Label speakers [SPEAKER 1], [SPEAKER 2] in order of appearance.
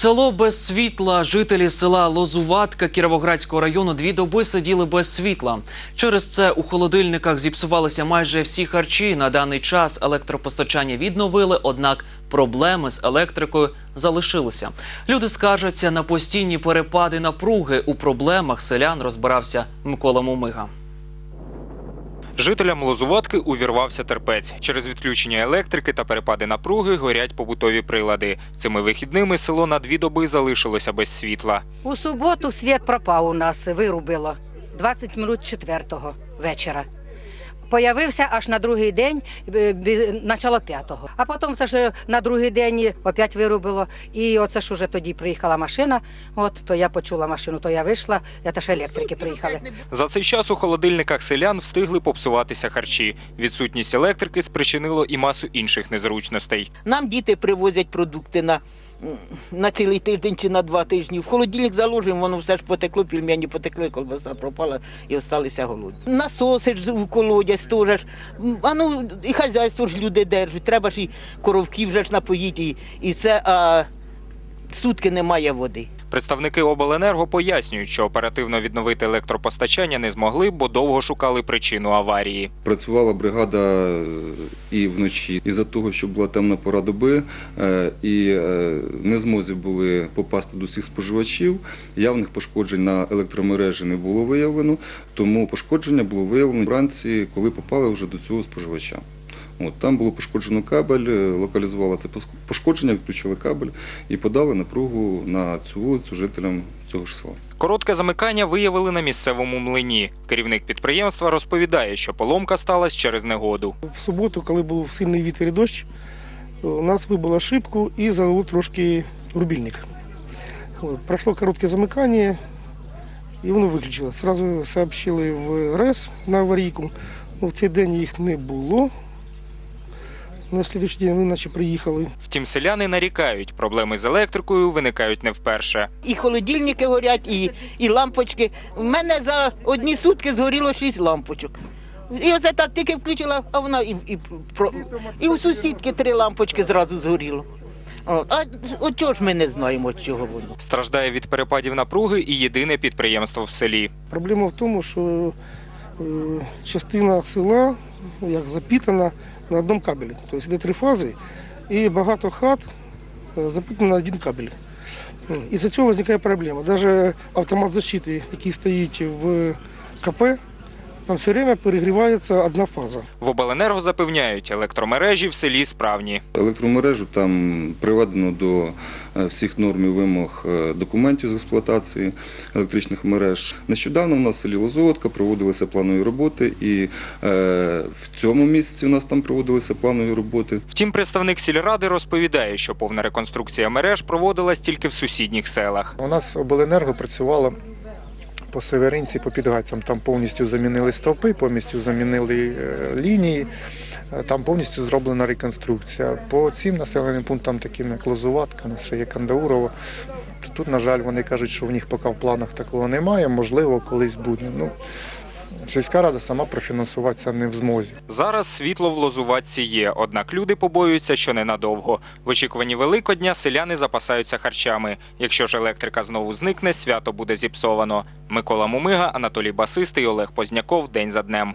[SPEAKER 1] Село без світла. Жителі села Лозуватка Кіровоградського району дві доби сиділи без світла. Через це у холодильниках зіпсувалися майже всі харчі. На даний час електропостачання відновили, однак проблеми з електрикою залишилися. Люди скаржаться на постійні перепади напруги. У проблемах селян розбирався Микола Мумига.
[SPEAKER 2] Жителям Лозуватки увірвався терпець. Через відключення електрики та перепади напруги горять побутові прилади. Цими вихідними село на дві доби залишилося без світла.
[SPEAKER 3] У суботу світ пропав у нас, вирубило 20 минут четвертого вечора. Появився аж на другий день, е, бі- начало п'ятого. А потім це ж на другий день опять вирубило. І оце ж уже тоді приїхала машина. От то я почула машину, то я вийшла, я теж електрики приїхали.
[SPEAKER 2] За цей час у холодильниках селян встигли попсуватися харчі. Відсутність електрики спричинило і масу інших незручностей.
[SPEAKER 4] Нам діти привозять продукти на, на цілий тиждень чи на два тижні. В холодильник заложимо, воно все ж потекло, пільмені потекли, колбаса пропала і залишилися голодні. Насоси ж в колодязь теж. А ну і хазяйство ж люди держать. Треба ж і коровків вже ж напоїти. І це а, сутки немає води.
[SPEAKER 2] Представники обленерго пояснюють, що оперативно відновити електропостачання не змогли, бо довго шукали причину аварії.
[SPEAKER 5] Працювала бригада е, і вночі, із-за того, що була темна пора доби, е, і е, не змозі були попасти до всіх споживачів. Явних пошкоджень на електромережі не було виявлено, тому пошкодження було виявлено вранці, коли попали вже до цього споживача. От, там було пошкоджено кабель, е, локалізували це пошкодження, відключили кабель і подали напругу на цю вулицю жителям цього ж села.
[SPEAKER 2] Коротке замикання виявили на місцевому млині. Керівник підприємства розповідає, що поломка сталася через негоду.
[SPEAKER 6] В суботу, коли був сильний вітер і дощ, у нас вибило шибку і залило трошки рубільник. Пройшло коротке замикання, і воно виключилось. Сразу сообщили в РЕС на аварійку. Ну, в цей день їх не було. На слідчий день вони наче приїхали.
[SPEAKER 2] Втім, селяни нарікають, проблеми з електрикою виникають не вперше.
[SPEAKER 4] І холодильники горять, і, і лампочки. У мене за одні сутки згоріло шість лампочок. І оце так тільки включила, а вона і, і, про- і у сусідки три лампочки зразу згоріло. А от чого ж ми не знаємо, от чого воно?
[SPEAKER 2] Страждає від перепадів напруги і єдине підприємство в селі.
[SPEAKER 6] Проблема в тому, що е, частина села як запітана на одному кабелі. Тобто йде три фази, і багато хат е, запитано на один кабель. І з цього виникає проблема. Навіть автомат защити, який стоїть в КП, там все время перегрівається одна фаза.
[SPEAKER 2] В обленерго запевняють, електромережі в селі справні.
[SPEAKER 5] Електромережу там приведено до е, всіх норм і вимог е, документів з експлуатації електричних мереж. Нещодавно в нас в селі Лозоватка проводилися планові роботи, і е, в цьому місяці у нас там проводилися планові роботи.
[SPEAKER 2] Втім, представник сільради розповідає, що повна реконструкція мереж проводилась тільки в сусідніх селах.
[SPEAKER 7] У нас обленерго працювало по Северинці, по Підгайцям. Там повністю замінили стовпи, повністю замінили е, лінії, е, там повністю зроблена реконструкція. По цим населеним пунктам, таким як Лозуватка, ще є Кандаурово. Тут, на жаль, вони кажуть, що в них поки в планах такого немає, можливо, колись буде. Ну, сільська рада сама профінансуватися не в змозі.
[SPEAKER 2] Зараз світло в Лозуватці є, однак люди побоюються, що ненадовго. В очікуванні Великодня селяни запасаються харчами. Якщо ж електрика знову зникне, свято буде зіпсовано. Микола Мумига, Анатолій Басистий, Олег Позняков. День за днем.